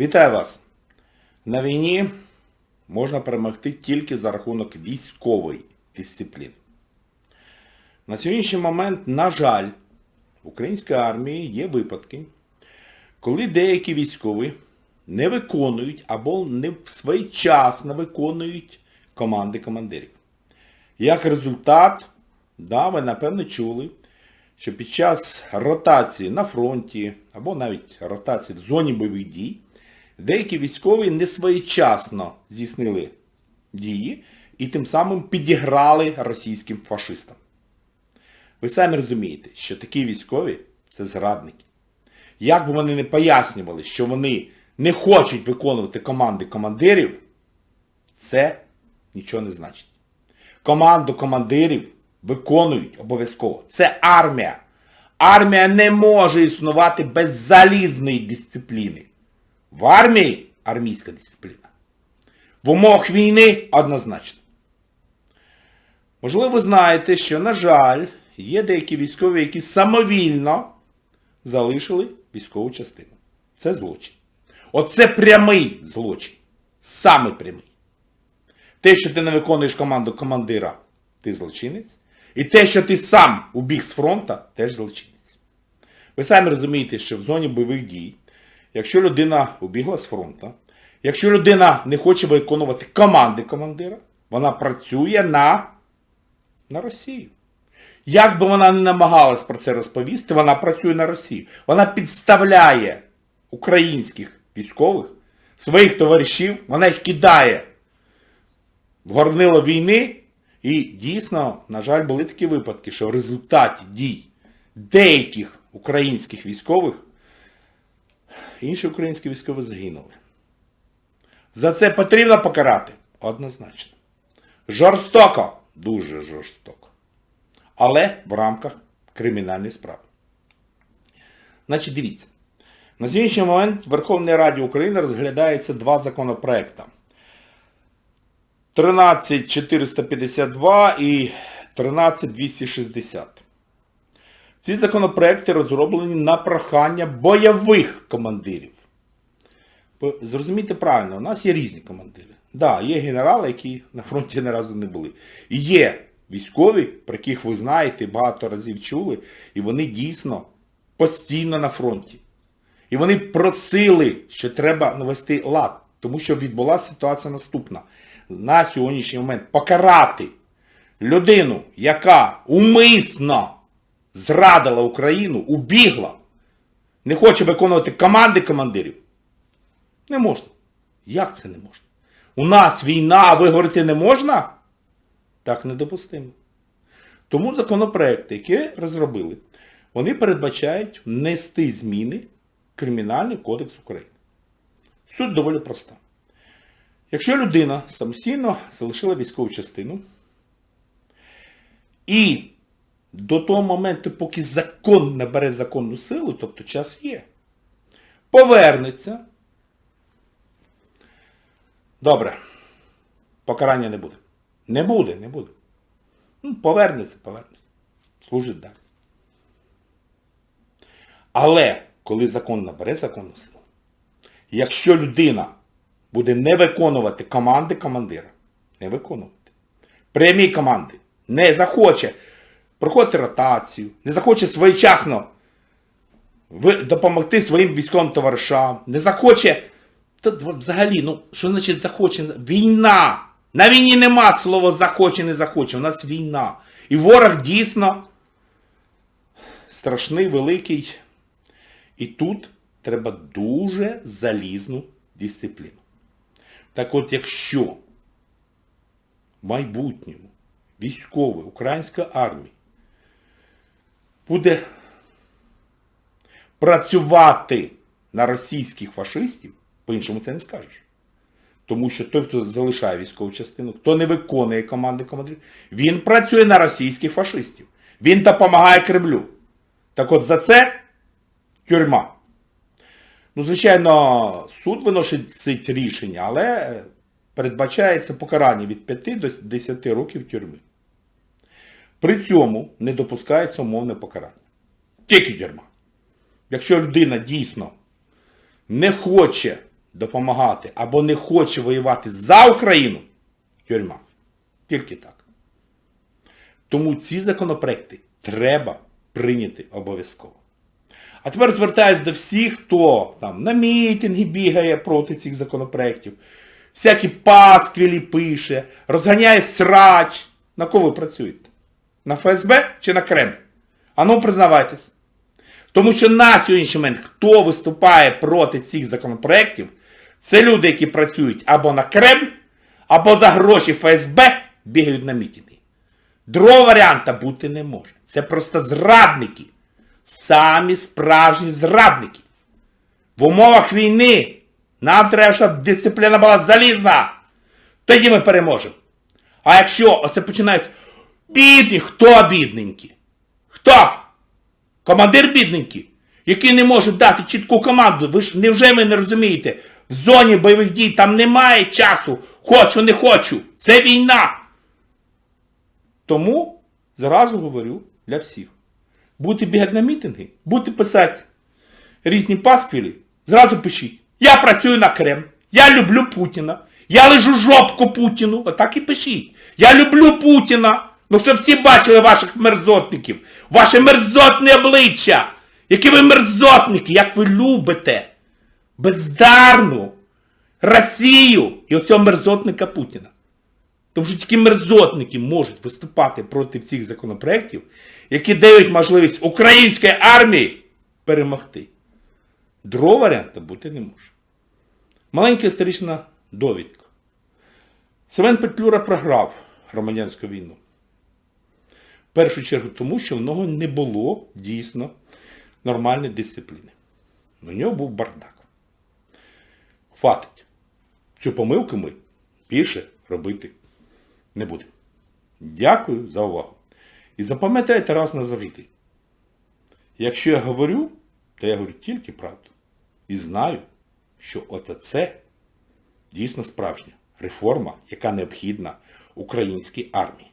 Вітаю вас! На війні можна перемогти тільки за рахунок військової дисципліни. На сьогоднішній момент, на жаль, в українській армії є випадки, коли деякі військові не виконують або не своєчасно виконують команди командирів. Як результат, да, ви напевно чули, що під час ротації на фронті або навіть ротації в зоні бойових дій, деякі військові не своєчасно здійснили дії і тим самим підіграли російським фашистам. Ви самі розумієте, що такі військові це зрадники. Як би вони не пояснювали, що вони не хочуть виконувати команди командирів, це нічого не значить. Команду командирів виконують обов'язково. Це армія. Армія не може існувати без залізної дисципліни. В армії армійська дисципліна. В умовах війни однозначно. Можливо, ви знаєте, що, на жаль, є деякі військові, які самовільно залишили військову частину. Це злочин. Оце прямий злочин. Саме прямий. Те, що ти не виконуєш команду командира, ти злочинець. І те, що ти сам убіг з фронта, теж злочинець. Ви самі розумієте, що в зоні бойових дій, якщо людина убігла з фронта, якщо людина не хоче виконувати команди командира, вона працює на, на Росію. Як би вона не намагалась про це розповісти, вона працює на Росію. Вона підставляє українських військових, своїх товаришів, вона їх кидає в горнило війни. І дійсно, на жаль, були такі випадки, що в результаті дій деяких українських військових інші українські військові загинули. За це потрібно покарати? Однозначно. Жорстоко, дуже жорстоко. Але в рамках кримінальної справи. Значить, дивіться. На сьогоднішній момент в Верховній Раді України розглядається два законопроекти. 13452 і 13260. Ці законопроекти розроблені на прохання бойових командирів. Зрозумійте правильно, у нас є різні командири. Так, да, є генерали, які на фронті ні разу не були. І є військові, про яких ви знаєте, багато разів чули, і вони дійсно постійно на фронті. І вони просили, що треба навести лад, тому що відбулася ситуація наступна. На сьогоднішній момент покарати людину, яка умисно зрадила Україну, убігла, не хоче виконувати команди командирів, не можна. Як це не можна? У нас війна, а ви не можна? Так недопустимо. Тому законопроекти, які розробили, вони передбачають внести зміни в Кримінальний кодекс України. Суть доволі проста. Якщо людина самостійно залишила військову частину і до того моменту, поки закон набере законну силу, тобто час є, повернеться, добре, покарання не буде. Не буде, не буде. Ну, повернеться, повернеться. Служить далі. Але, коли закон набере законну силу, якщо людина буде не виконувати команди командира, не виконувати, прямі команди, не захоче проходити ротацію, не захоче своєчасно допомогти своїм військовим товаришам, не захоче, та взагалі, ну, що значить захоче? Війна! На війні нема слова захоче, не захоче, у нас війна. І ворог дійсно страшний, великий. І тут треба дуже залізну дисципліну. Так от, якщо в майбутньому військовий української армії буде працювати на російських фашистів, по-іншому це не скажеш. Тому що той, хто залишає військову частину, хто не виконує команди командирів, він працює на російських фашистів. Він допомагає Кремлю. Так от за це тюрма. Ну, звичайно, суд виносить рішення, але передбачається покарання від 5 до 10 років тюрми. При цьому не допускається умовне покарання. Тільки тюрма. Якщо людина дійсно не хоче допомагати або не хоче воювати за Україну, тюрма. Тільки так. Тому ці законопроекти треба прийняти обов'язково. А тепер звертаюсь до всіх, хто там на мітинги бігає проти цих законопроєктів, всякі пасквілі пише, розганяє срач. На кого ви працюєте? На ФСБ чи на Кремль? А ну признавайтесь. Тому що на сьогоднішній момент, хто виступає проти цих законопроєктів, це люди, які працюють або на Кремль, або за гроші ФСБ бігають на мітинги. Другого варіанта бути не може. Це просто зрадники. Самі справжні зрадники. В умовах війни нам треба, щоб дисципліна була залізна. Тоді ми переможемо. А якщо оце починається бідні, хто бідненькі? Хто? Командир бідненький, який не може дати чітку команду. Ви ж невже ви не розумієте? В зоні бойових дій там немає часу. Хочу, не хочу. Це війна. Тому зразу говорю для всіх. Будете бігати на мітинги, будете писати різні пасквілі, зразу пишіть. Я працюю на Крем, я люблю Путіна, я лежу жопку Путіну, отак і пишіть. Я люблю Путіна. Ну, щоб всі бачили ваших мерзотників, ваше мерзотне обличчя, які ви мерзотники, як ви любите бездарну Росію і оцього мерзотника Путіна. Тому що тільки мерзотники можуть виступати проти цих законопроєктів, які дають можливість української армії перемогти. Другого варіанту бути не може. Маленька історична довідка. Семен Петлюра програв громадянську війну. Першу чергу тому, що в нього не було дійсно нормальної дисципліни. У нього був бардак. Хватить. Цю помилку ми більше робити не будемо. Дякую за увагу. І запам'ятайте раз назавжди. Якщо я говорю, то я говорю тільки правду. І знаю, що це дійсно справжня реформа, яка необхідна українській армії.